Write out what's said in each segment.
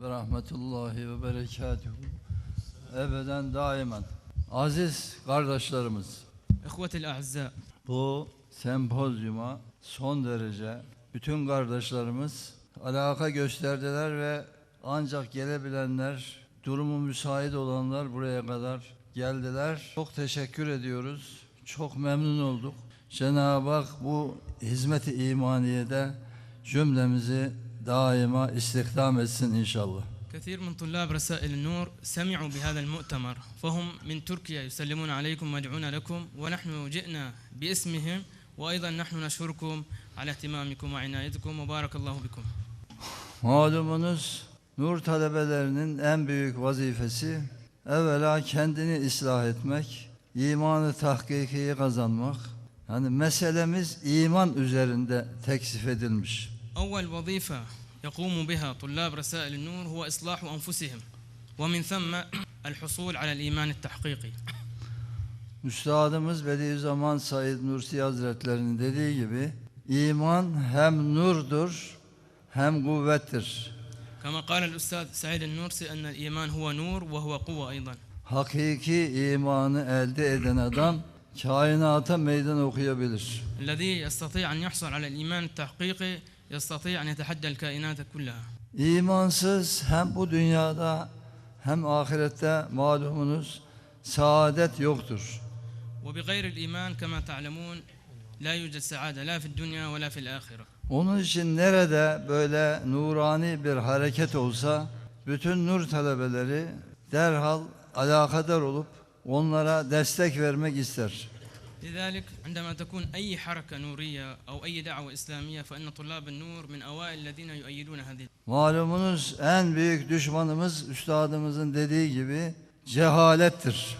ve rahmetullahi ve berekatuhu ebeden daimen. Aziz kardeşlerimiz, Ehvetel a'zâ. bu sempozyuma son derece bütün kardeşlerimiz alaka gösterdiler ve ancak gelebilenler, durumu müsait olanlar buraya kadar geldiler. Çok teşekkür ediyoruz. Çok memnun olduk. Cenab-ı Hak bu hizmet-i imaniyede cümlemizi daima istihdam etsin inşallah. كثير من طلاب رسائل النور سمعوا بهذا المؤتمر فهم من تركيا يسلمون عليكم ويدعون لكم ونحن جئنا باسمهم وأيضا نحن نشكركم على اهتمامكم وعنايتكم وبارك الله بكم Malumunuz nur talebelerinin en büyük vazifesi evvela kendini ıslah etmek, imanı tahkikiyi kazanmak. Yani meselemiz iman üzerinde teksif edilmiş. أول وظيفة يقوم بها طلاب رسائل النور هو إصلاح أنفسهم ومن ثم الحصول على الإيمان التحقيقي Üstadımız Bediüzzaman Said Nursi Hazretlerinin dediği gibi iman hem nurdur hem kuvvettir. كما قال الأستاذ سعيد النورسي أن الإيمان هو نور وهو قوة أيضا Hakiki imanı elde eden adam kainata meydan okuyabilir. الذي يستطيع أن يحصل على الإيمان التحقيقي يستطيع أن يتحدى الكائنات كلها İmansız hem bu dünyada hem ahirette malumunuz saadet yoktur. وبغير الإيمان كما تعلمون لا يوجد سعادة لا في الدنيا ولا في الآخرة Onun için nerede böyle nurani bir hareket olsa bütün nur talebeleri derhal alakadar olup onlara destek vermek ister. لذلك عندما تكون أي حركة نورية أو أي دعوة إسلامية فإن طلاب النور من أوائل الذين يؤيدون هذه Malumunuz en büyük düşmanımız üstadımızın dediği gibi cehalettir.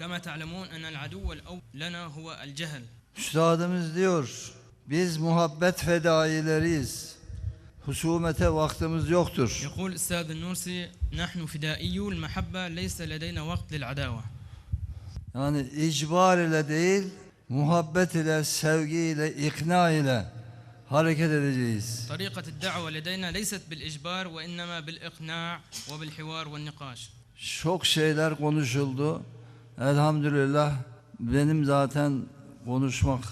كما تعلمون أن العدو الأول لنا هو الجهل Üstadımız diyor biz muhabbet fedaileriyiz. Husumete vaktimiz yoktur. يقول الأستاذ النورسي نحن فدائيو المحبة ليس لدينا وقت للعداوة Yani icbar ile değil, muhabbet ile, sevgi ile, ikna ile hareket edeceğiz. Tarikat da'va ledeyna leyset bil icbar ve innema bil ikna ve bil hivar ve nikaş. Çok şeyler konuşuldu. Elhamdülillah benim zaten konuşmak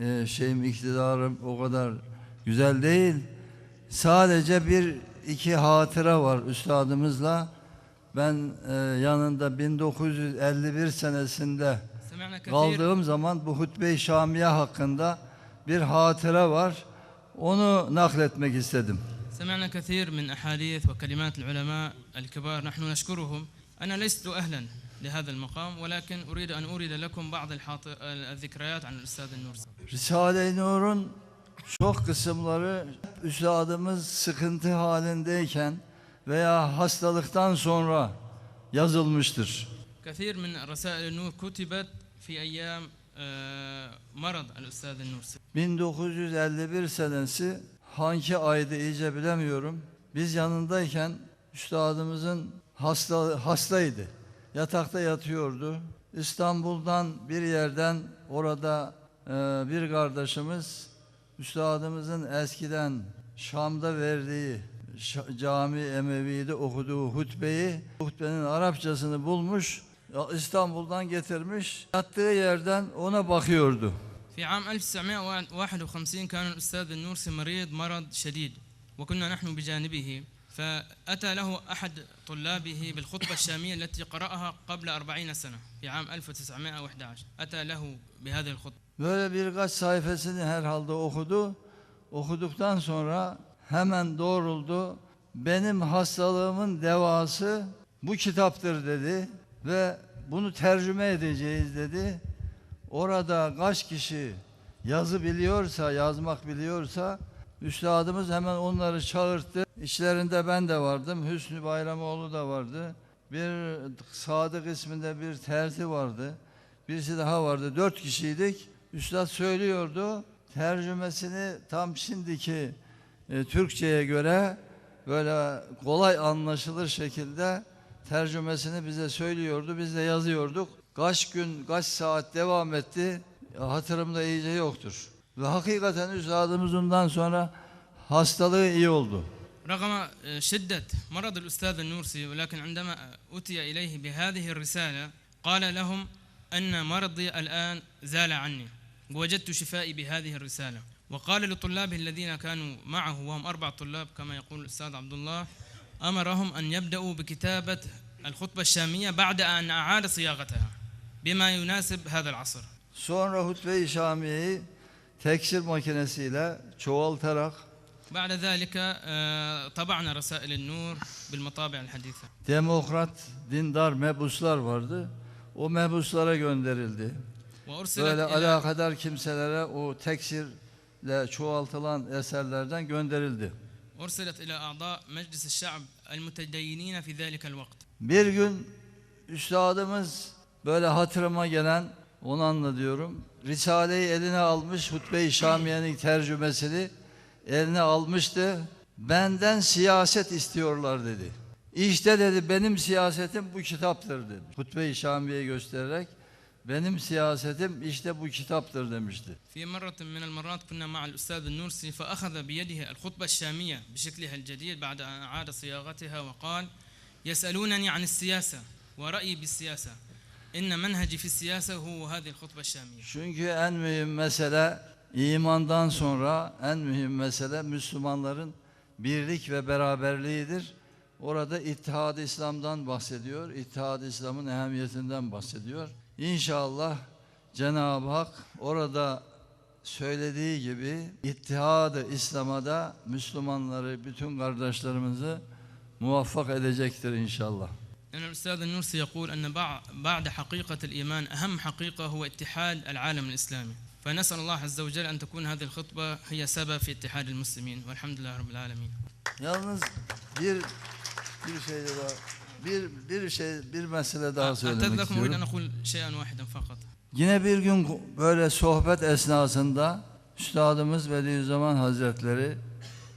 e, şeyim iktidarım o kadar güzel değil. Sadece bir iki hatıra var üstadımızla Ben e, yanında 1951 senesinde سمعنا كثير kaldığım zaman bu hutbe-i Şamiye hakkında bir hatıra var. Onu nakletmek istedim. سمعنا كثير من أحاديث وكلمات العلماء الكبار نحن نشكرهم أنا لست أهلا لهذا المقام ولكن أريد أن أورد لكم بعض الحاط- الذكريات عن الأستاذ النورسي Risale-i Nur'un çok kısımları üstadımız sıkıntı halindeyken veya hastalıktan sonra yazılmıştır. Kathir min Rasail Nur kutibet fi eyyam e, marad al-Üstad Nur. 1951 senesi hangi ayda iyice bilemiyorum. Biz yanındayken üstadımızın hasta hastaydı. Yatakta yatıyordu. İstanbul'dan bir yerden orada e, bir kardeşimiz üstadımızın eskiden Şam'da verdiği Cami Emevi'de okuduğu hutbeyi, hutbenin Arapçasını bulmuş, ya İstanbul'dan getirmiş, yattığı yerden ona bakıyordu. في عام 1951 كان الأستاذ النورسي مريض مرض شديد وكنا نحن بجانبه فأتى له أحد طلابه بالخطبة الشامية التي قرأها قبل أربعين سنة في عام 1911 أتى له بهذه الخطبة Böyle birkaç sayfasını herhalde okudu. Okuduktan sonra hemen doğruldu. Benim hastalığımın devası bu kitaptır dedi ve bunu tercüme edeceğiz dedi. Orada kaç kişi yazı biliyorsa, yazmak biliyorsa üstadımız hemen onları çağırttı. İçlerinde ben de vardım. Hüsnü Bayramoğlu da vardı. Bir Sadık isminde bir terzi vardı. Birisi daha vardı. Dört kişiydik. Üstad söylüyordu. Tercümesini tam şimdiki e, Türkçe'ye göre böyle kolay anlaşılır şekilde tercümesini bize söylüyordu. Biz de yazıyorduk. Kaç gün, kaç saat devam etti. Hatırımda iyice yoktur. Ve hakikaten üstadımız ondan sonra hastalığı iyi oldu. رغم شدة مرض الأستاذ النورسي ولكن عندما أتي إليه بهذه الرسالة قال لهم أن مرضي الآن زال عني ووجدت شفائي بهذه الرسالة وقال لطلابه الذين كانوا معه وهم أربع طلاب كما يقول الأستاذ عبد الله أمرهم أن يبدأوا بكتابة الخطبة الشامية بعد أن أعاد صياغتها بما يناسب هذا العصر Sonra hutbe-i Şamiye'yi teksir makinesiyle çoğaltarak بعد ذلك آه، طبعنا رسائل النور بالمطابع الحديثة demokrat, dindar mebuslar vardı. O mebuslara gönderildi. Böyle alakadar kimselere o teksirle çoğaltılan eserlerden gönderildi. أرسلت إلى أعضاء مجلس الشعب المتدينين في ذلك الوقت Bir gün üstadımız böyle hatırıma gelen onu anlatıyorum. Risale'yi eline almış hutbe-i Şamiye'nin tercümesini eline almıştı. Benden siyaset istiyorlar dedi. İşte dedi benim siyasetim bu kitaptır dedi. Hutbe-i Şamiye'yi göstererek benim siyasetim işte bu kitaptır demişti. في مرة من المرات كنا مع الأستاذ النورسي فأخذ بيده الخطبة الشامية بشكلها الجديد بعد أن أعاد صياغتها وقال يسألونني عن السياسة ورأيي بالسياسة إن منهجي في السياسة هو هذه الخطبة الشامية Çünkü en mühim mesele imandan sonra en mühim mesele Müslümanların birlik ve beraberliğidir. Orada İttihad-ı İslam'dan bahsediyor. İttihad-ı İslam'ın ehemmiyetinden bahsediyor. İnşallah Cenab-ı Hak orada söylediği gibi İttihad-ı İslam'a da Müslümanları, bütün kardeşlerimizi muvaffak edecektir inşallah. لأن الأستاذ النورسي يقول أن بع- بعد حقيقة الإيمان أهم حقيقة هو اتحاد العالم الإسلامي فنسأل الله عز وجل أن تكون هذه الخطبة هي سبب في اتحاد المسلمين والحمد لله رب العالمين Yalnız bir bir şey daha bir bir şey bir mesele daha söylemek istiyorum. Yine bir gün böyle sohbet esnasında Üstadımız Bediüzzaman Hazretleri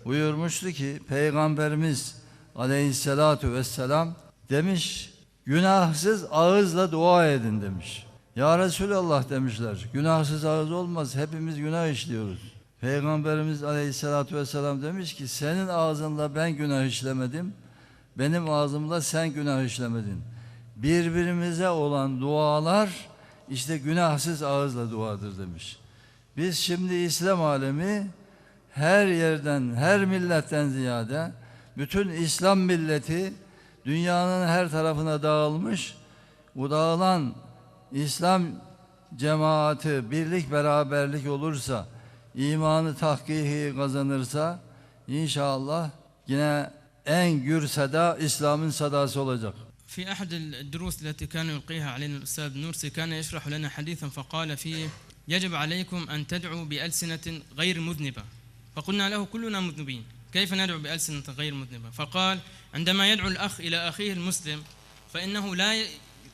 buyurmuştu ki Peygamberimiz aleyhissalatu vesselam demiş günahsız ağızla dua edin demiş. Ya Resulallah demişler günahsız ağız olmaz hepimiz günah işliyoruz. Peygamberimiz aleyhissalatu vesselam demiş ki senin ağzınla ben günah işlemedim benim ağzımla sen günah işlemedin. Birbirimize olan dualar işte günahsız ağızla duadır demiş. Biz şimdi İslam alemi her yerden, her milletten ziyade bütün İslam milleti dünyanın her tarafına dağılmış. Bu dağılan İslam cemaati birlik beraberlik olursa, imanı tahkiki kazanırsa inşallah yine en gür sada İslam'ın sadası olacak. في أحد الدروس التي كان يلقيها علينا الأستاذ نورسي كان يشرح لنا حديثا فقال فيه يجب عليكم أن تدعوا بألسنة غير مذنبة. فقلنا له كلنا مذنبين كيف ندعو بألسنة غير مذنبة؟ فقال عندما يدعو الأخ إلى أخيه المسلم فإنه لا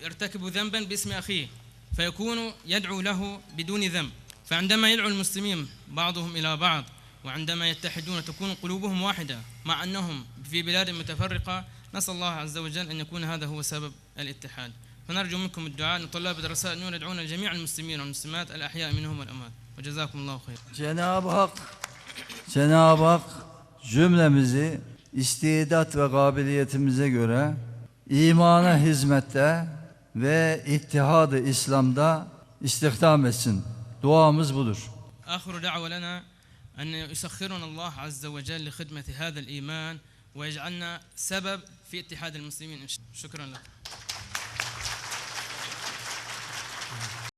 يرتكب ذنبا باسم أخيه فيكون يدعو له بدون ذنب. فعندما يدعو المسلمين بعضهم إلى بعض وعندما يتحدون تكون قلوبهم واحدة. مع أنهم في بلاد متفرقة نسأل الله عز وجل أن يكون هذا هو سبب الاتحاد فنرجو منكم الدعاء أن طلاب دراسات النور يدعون جميع المسلمين والمسلمات الأحياء منهم والأموات وجزاكم الله خير Cenab-ı Hak Cenab-ı Hak cümlemizi istidat ve kabiliyetimize göre imana hizmette ve ittihadı İslam'da istihdam etsin. Duamız budur. آخر دعوة لنا أن يسخرنا الله عز وجل لخدمة هذا الإيمان ويجعلنا سبب في اتحاد المسلمين شكرا لكم